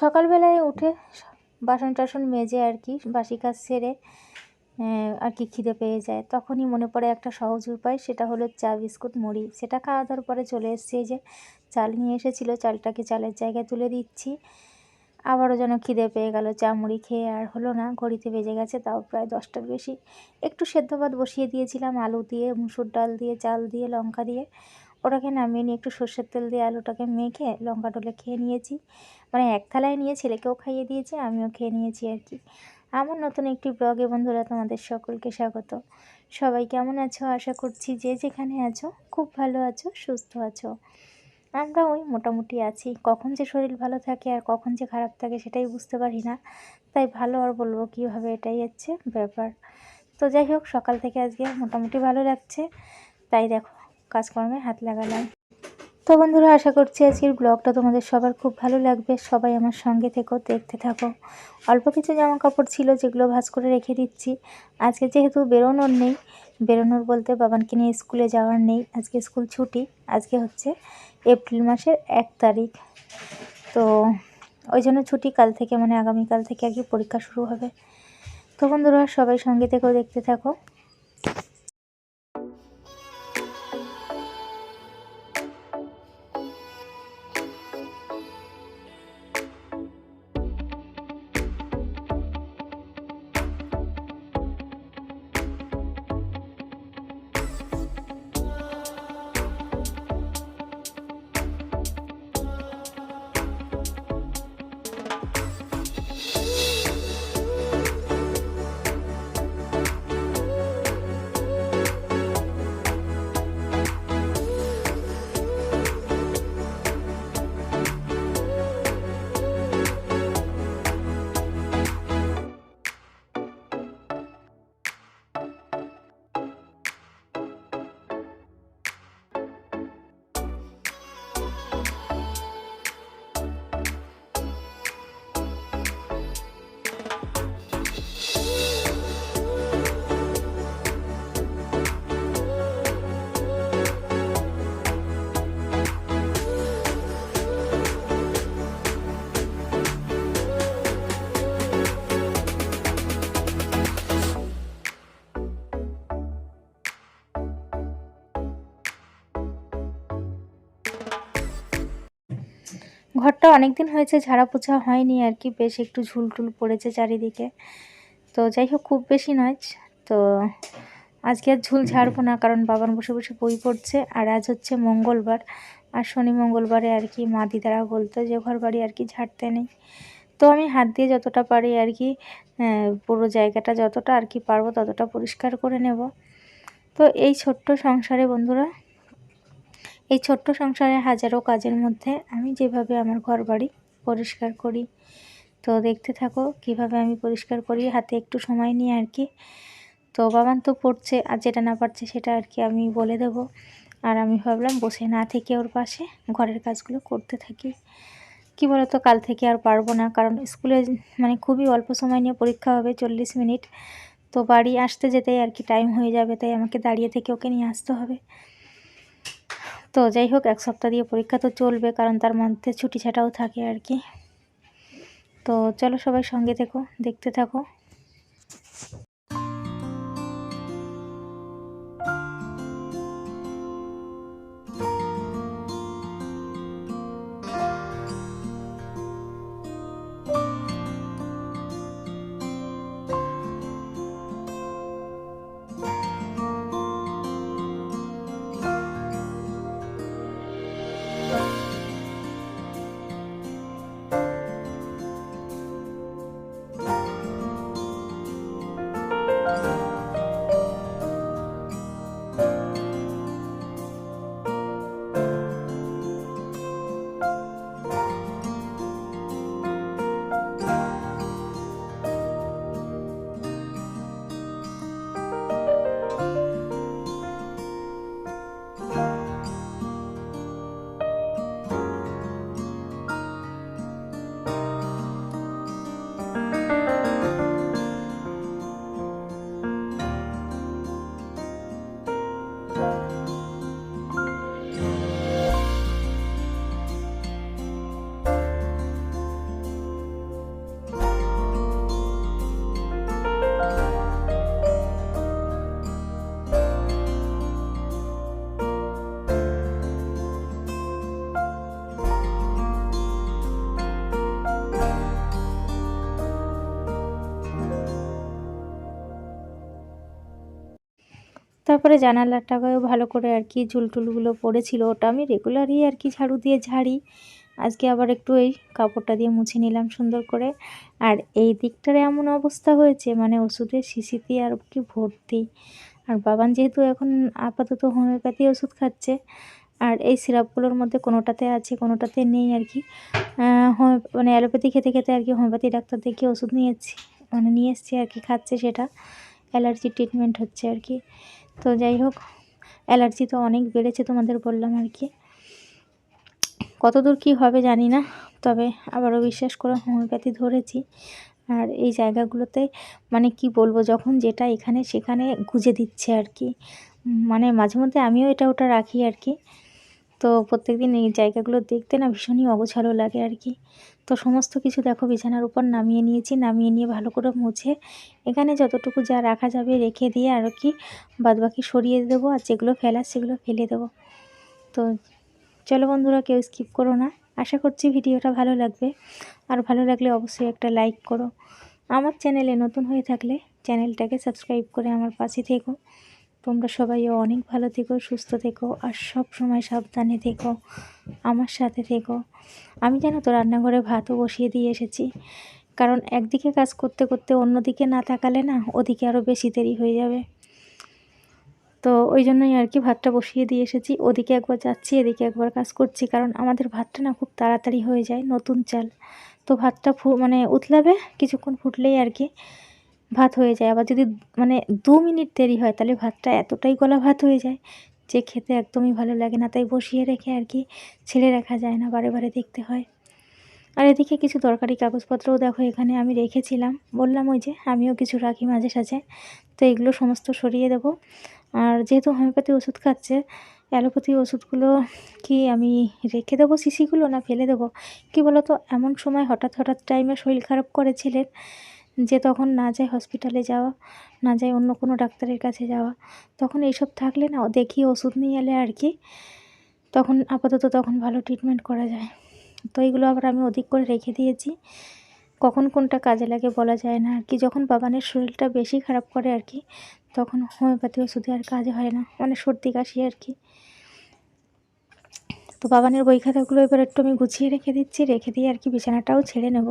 সকালবেলায় উঠে বাসন টাসন মেজে আর কি, বাসি কাজ সেরে আর কি খিদে পেয়ে যায়। তখনই মনে পড়ে একটা সহজ উপায়, সেটা হলো চা, বিস্কুট, মুড়ি। সেটা খাওয়া দাওয়ার পরে চলে এসছে যে, চাল নিয়ে এসেছিল, চালটাকে চালের জায়গায় তুলে দিচ্ছি। আবারও যেন খিদে পেয়ে গেল, চা, মুড়ি খেয়ে আর হলো না, ঘড়িতে বেজে গেছে, তাও প্রায় দশটার বেশি। একটু সেদ্ধ ভাত বসিয়ে দিয়েছিলাম, আলু দিয়ে, মুসুর ডাল দিয়ে, চাল দিয়ে, লঙ্কা দিয়ে। ওটাকে নামিয়ে নিয়ে একটু সর্ষের তেল দিয়ে আলুটাকে মেখে লঙ্কা টলে খেয়ে নিয়েছি। মানে এক থালায় নিয়ে ছেলেকেও খাইয়ে দিয়েছি, আমিও খেয়ে নিয়েছি আর কি। আমার নতুন একটি ব্লগে বন্ধুরা তোমাদের সকলকে স্বাগত। সবাই কেমন আছো? আশা করছি যে যেখানে আছো, খুব ভালো আছো, সুস্থ আছো। আমরা ওই মোটামুটি আছি। কখন যে শরীর ভালো থাকে আর কখন যে খারাপ থাকে সেটাই বুঝতে পারি না। তাই ভালো আর বলব কীভাবে এটাই হচ্ছে ব্যাপার। তো যাই হোক, সকাল থেকে আজকে মোটামুটি ভালো লাগছে। তাই দেখো, কাজকর্মে হাত লাগালাম। তো বন্ধুরা, আশা করছি আজকের ব্লগটা তোমাদের সবার খুব ভালো লাগবে। সবাই আমার সঙ্গে থেকো, দেখতে থাকো। অল্প কিছু জামা কাপড় ছিল যেগুলো ভাজ করে রেখে দিচ্ছি। আজকে যেহেতু বেরোনোর নেই, বেরোনোর বলতে বাবানকে নিয়ে স্কুলে যাওয়ার নেই। আজকে স্কুল ছুটি, আজকে হচ্ছে এপ্রিল মাসের এক তারিখ। তো ওই জন্য ছুটি কাল থেকে মানে আগামীকাল থেকে আর কি পরীক্ষা শুরু হবে। তো বন্ধুরা, সবাই সঙ্গে থেকেও দেখতে থাকো। ঘরটা অনেক দিন হয়েছে, ঝাড়া পোছা হয়নি আর কি, বেশ একটু ঝুলটুল পড়েছে চারিদিকে। তো যাই হোক, খুব বেশি নয়, তো আজকে আর ঝুল ঝাড়বো না, কারণ বাবার বসে বসে বই পড়ছে, আর আজ হচ্ছে মঙ্গলবার, আর শনি মঙ্গলবারে আর কি মা দিদারা বলতো যে ঘর বাড়ি আর কি ঝাড়তে নেই। তো আমি হাত দিয়ে যতটা পারি আর কি পুরো জায়গাটা যতটা আর কি পারব ততটা পরিষ্কার করে নেব। তো এই ছোট্ট সংসারে বন্ধুরা এই ছোট্ট সংসারে হাজারো কাজের মধ্যে আমি যেভাবে আমার ঘর বাড়ি পরিষ্কার করি, তো দেখতে থাকো কীভাবে আমি পরিষ্কার করি, হাতে একটু সময় নিয়ে আর কি। তো বাবান তো পড়ছে আর যেটা না পারছে সেটা আর কি আমি বলে দেব। আর আমি ভাবলাম বসে না থেকে ওর পাশে ঘরের কাজগুলো করতে থাকি। কি বলতো, কাল থেকে আর পারব না, কারণ স্কুলে মানে খুবই অল্প সময় নিয়ে পরীক্ষা হবে চল্লিশ মিনিট। তো বাড়ি আসতে যেতেই আর কি টাইম হয়ে যাবে, তাই আমাকে দাঁড়িয়ে থেকে ওকে নিয়ে আসতে হবে। তো যাই হোক, এক সপ্তাহ দিয়ে পরীক্ষা তো চলবে, কারণ তার মধ্যে ছুটি ছাটাও থাকে আর কি। তো চলো সবাই সঙ্গে থেকো, দেখতে থাকো। তারপরে জানালাটাকেও ভালো করে আর কি ঝুলটুলগুলো পড়েছিল। ওটা আমি রেগুলারই আর কি ঝাড়ু দিয়ে ঝাড়ি। আজকে আবার একটু এই কাপড়টা দিয়ে মুছে নিলাম সুন্দর করে। আর এই দিকটার এমন অবস্থা হয়েছে মানে ওষুধের শিশিতে আর কি ভর্তি। আর বাবান যেহেতু এখন আপাতত হোমিওপ্যাথি ওষুধ খাচ্ছে, আর এই সিরাপগুলোর মধ্যে কোনোটাতে আছে, কোনোটাতে নেই আর কি। হোমিও মানে অ্যালোপ্যাথি খেতে খেতে আর কি হোমিওপ্যাথি ডাক্তার দেখিয়ে ওষুধ নিয়েছি মানে নিয়ে এসছি আর কি, খাচ্ছে সেটা। অ্যালার্জি ট্রিটমেন্ট হচ্ছে আর কি। তো যাই হোক, অ্যালার্জি তো অনেক বেড়েছে তোমাদের বললাম আর কি। কতদূর কি হবে জানি না, তবে আবারও বিশ্বাস করে হোমিওপ্যাথি ধরেছি। আর এই জায়গাগুলোতে মানে কি বলব, যখন যেটা এখানে সেখানে গুজে দিচ্ছে আর কি। মানে মাঝে মধ্যে আমিও এটা ওটা রাখি আর কি। তো প্রত্যেক দিন এই জায়গাগুলো দেখতে না ভীষণই অগোছালো লাগে আর কি। তো সমস্ত কিছু দেখো বিছানার উপর নামিয়ে নিয়েছি, নামিয়ে নিয়ে ভালো করে মুছে এখানে যতটুকু যা রাখা যাবে রেখে দিয়ে আর কি বাদবাকি সরিয়ে দেবো আর যেগুলো ফেলার সেগুলো ফেলে দেবো। তো চলো বন্ধুরা কেউ স্কিপ করো না, আশা করছি ভিডিওটা ভালো লাগবে। আর ভালো লাগলে অবশ্যই একটা লাইক করো। আমার চ্যানেলে নতুন হয়ে থাকলে চ্যানেলটাকে সাবস্ক্রাইব করে আমার পাশে থেকো। তোমরা সবাইও অনেক ভালো থেকো, সুস্থ থেকো, আর সব সময় সাবধানে থেকো, আমার সাথে থেকো। আমি জানো তো রান্নাঘরে ভাতও বসিয়ে দিয়ে এসেছি। কারণ একদিকে কাজ করতে করতে অন্যদিকে না তাকালে না ওদিকে আরও বেশি দেরি হয়ে যাবে। তো ওই জন্যই আর কি ভাতটা বসিয়ে দিয়ে এসেছি। ওদিকে একবার যাচ্ছি, এদিকে একবার কাজ করছি। কারণ আমাদের ভাতটা না খুব তাড়াতাড়ি হয়ে যায়, নতুন চাল। তো ভাতটা ফু মানে উতলাবে, কিছুক্ষণ ফুটলেই আর কি। ভাত হয়ে যায়। আবার যদি মানে দু মিনিট দেরি হয়, তাহলে ভাতটা এতটাই গলা ভাত হয়ে যায় যে খেতে একদমই ভালো লাগে না। তাই বসিয়ে রেখে আর কি ছেড়ে রাখা যায় না, বারে বারে দেখতে হয়। আর এদিকে কিছু দরকারি কাগজপত্রও দেখো এখানে আমি রেখেছিলাম। বললাম ওই যে আমিও কিছু রাখি মাঝে সাঝে। তো এগুলো সমস্ত সরিয়ে দেবো। আর যেহেতু হোমিওপ্যাথি ওষুধ খাচ্ছে, অ্যালোপ্যাথি ওষুধগুলো কি আমি রেখে দেবো শিশিগুলো না ফেলে দেবো? কি বলো তো এমন সময় হঠাৎ হঠাৎ টাইমে শরীর খারাপ করেছিলেন যে তখন না যায় হসপিটালে যাওয়া, না যায় অন্য কোনো ডাক্তারের কাছে যাওয়া, তখন এইসব থাকলে না দেখি ওষুধ নিয়ে এলে আর কি, তখন আপাতত তখন ভালো ট্রিটমেন্ট করা যায়। তো এইগুলো আবার আমি অধিক করে রেখে দিয়েছি। কখন কোনটা কাজে লাগে বলা যায় না। আর কি যখন বাবানের শরীরটা বেশি খারাপ করে আর কি, তখন হোমিওপ্যাথি ওষুধে আর কাজ হয় না। মানে সর্দি, কাশি আর কি। তো বাবানের বই খাতাগুলো এবার একটু আমি গুছিয়ে রেখে দিচ্ছি, রেখে দিয়ে আর কি বিছানাটাও ছেড়ে নেব।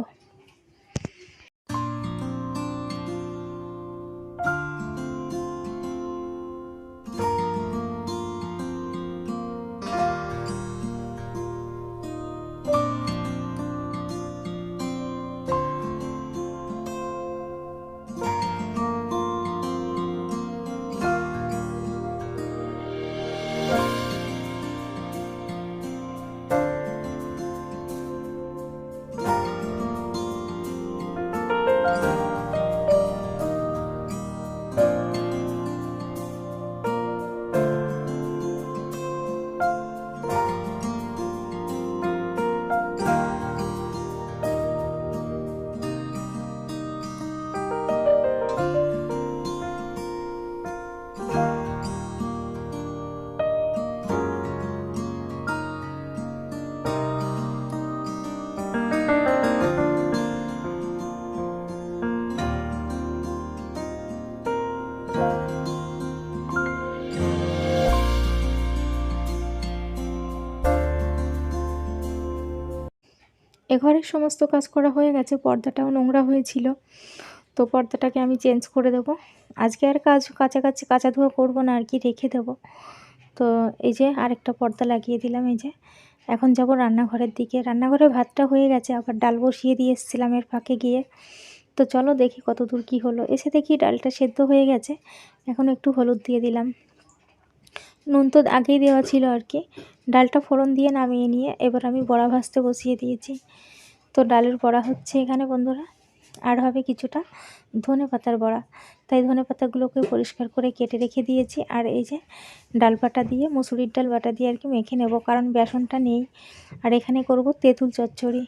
এ ঘরের সমস্ত কাজ করা হয়ে গেছে, পর্দাটাও নোংরা হয়েছিল। তো পর্দাটাকে আমি চেঞ্জ করে দেব। আজকে আর কাজ কাছাকাছি কাঁচা ধোয়া করব না, আর কি রেখে দেব। তো এই যে আরেকটা পর্দা লাগিয়ে দিলাম, এই যে। এখন যাব রান্নাঘরের দিকে। রান্নাঘরে ভাতটা হয়ে গেছে, আবার ডাল বসিয়ে দিয়ে এসেছিলাম এর ফাঁকে গিয়ে। তো চলো দেখি কত দূর কী হলো। এসে দেখি ডালটা সেদ্ধ হয়ে গেছে। এখন একটু হলুদ দিয়ে দিলাম। নুন তো আগেই দেওয়া ছিল আর কি। ডালটা ফোড়ন দিয়ে নামিয়ে নিয়ে এবার আমি বড়া ভাজতে বসিয়ে দিয়েছি। তো ডালের বড়া হচ্ছে এখানে বন্ধুরা। আর হবে কিছুটা ধনে পাতার বড়া। তাই ধনে পাতাগুলোকে পরিষ্কার করে কেটে রেখে দিয়েছি। আর এই যে ডাল বাটা দিয়ে, মুসুরির ডাল বাটা দিয়ে আর কি মেখে নেব, কারণ বেসনটা নেই। আর এখানে করব তেঁতুল চচ্চড়ি।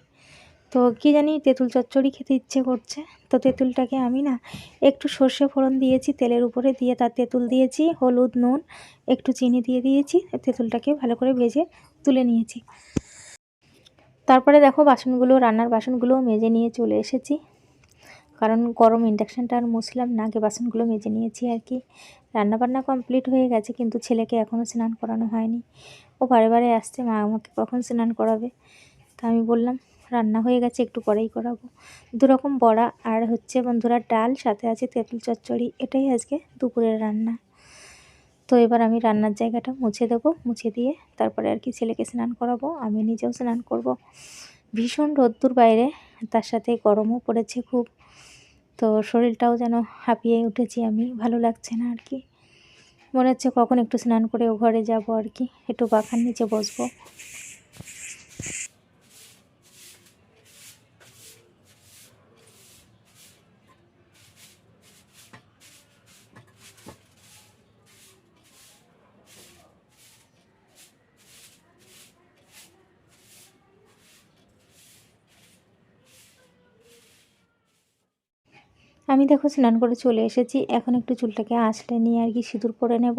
তো কি জানি তেঁতুল চচ্চড়ি খেতে ইচ্ছে করছে। তো তেঁতুলটাকে আমি না একটু সর্ষে ফোড়ন দিয়েছি, তেলের উপরে দিয়ে তার তেঁতুল দিয়েছি, হলুদ, নুন, একটু চিনি দিয়ে দিয়েছি, তেঁতুলটাকে ভালো করে ভেজে তুলে নিয়েছি। তারপরে দেখো বাসনগুলো, রান্নার বাসনগুলোও মেজে নিয়ে চলে এসেছি। কারণ গরম ইন্ডাকশানটা আর মুছলাম না, আগে বাসনগুলো মেজে নিয়েছি আর কি। রান্নাবান্না কমপ্লিট হয়ে গেছে, কিন্তু ছেলেকে এখনও স্নান করানো হয়নি। ও বারে বারে আসছে, মা আমাকে কখন স্নান করাবে? তা আমি বললাম রান্না হয়ে গেছে, একটু পরেই করাবো। দুরকম বড়া আর হচ্ছে বন্ধুরা ডাল, সাথে আছে তেঁতুল চচ্চড়ি, এটাই আজকে দুপুরের রান্না। তো এবার আমি রান্নার জায়গাটা মুছে দেবো, মুছে দিয়ে তারপরে আর কি ছেলেকে স্নান করাবো, আমি নিজেও স্নান করব। ভীষণ রোদ্দুর বাইরে, তার সাথে গরমও পড়েছে খুব। তো শরীরটাও যেন হাঁপিয়ে উঠেছি আমি, ভালো লাগছে না আর কি। মনে হচ্ছে কখন একটু স্নান করে ও ঘরে যাব আর কি, একটু পাখার নিচে বসবো। আমি দেখো স্নান করে চলে এসেছি। এখন একটু চুলটাকে আসলে নিয়ে আর কি সিঁদুর পরে নেব।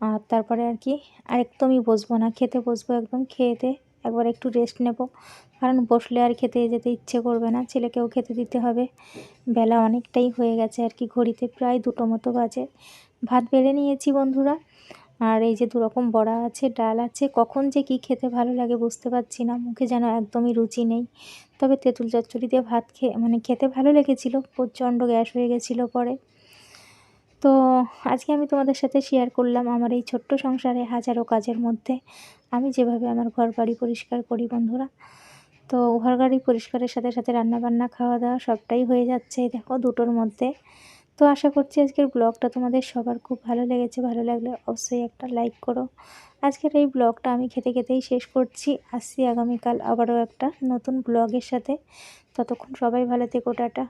আর তারপরে আর কি আর একদমই বসবো না, খেতে বসবো একদম। খেয়েতে একবার একটু রেস্ট নেব। কারণ বসলে আর খেতে যেতে ইচ্ছে করবে না। ছেলেকেও খেতে দিতে হবে। বেলা অনেকটাই হয়ে গেছে আর কি, ঘড়িতে প্রায় দুটো মতো বাজে। ভাত বেড়ে নিয়েছি বন্ধুরা। আর এই যে দুরকম বড়া আছে, ডাল আছে, কখন যে কি খেতে ভালো লাগে বুঝতে পারছি না। মুখে যেন একদমই রুচি নেই। তবে তেঁতুল চচ্চড়ি দিয়ে ভাত খেয়ে মানে খেতে ভালো লেগেছিলো, প্রচণ্ড গ্যাস হয়ে গেছিল পরে। তো আজকে আমি তোমাদের সাথে শেয়ার করলাম আমার এই ছোট্ট সংসারে হাজারো কাজের মধ্যে। আমি যেভাবে আমার ঘর বাড়ি পরিষ্কার করি বন্ধুরা। তো ঘর বাড়ি পরিষ্কারের সাথে সাথে রান্নাবান্না খাওয়া দাওয়া সবটাই হয়ে যাচ্ছে। দেখো দুটোর মধ্যে তো আশা করছি আজকের ব্লগটা তোমাদের সবার খুব ভালো লেগেছে। ভালো লাগলে অবশ্যই একটা লাইক করো। আজকের এই ব্লগটা আমি খেতে খেতেই শেষ করছি। আসছি আগামীকাল আবারও একটা নতুন ব্লগের সাথে। ততক্ষণ সবাই ভালো থেকো, টাটা।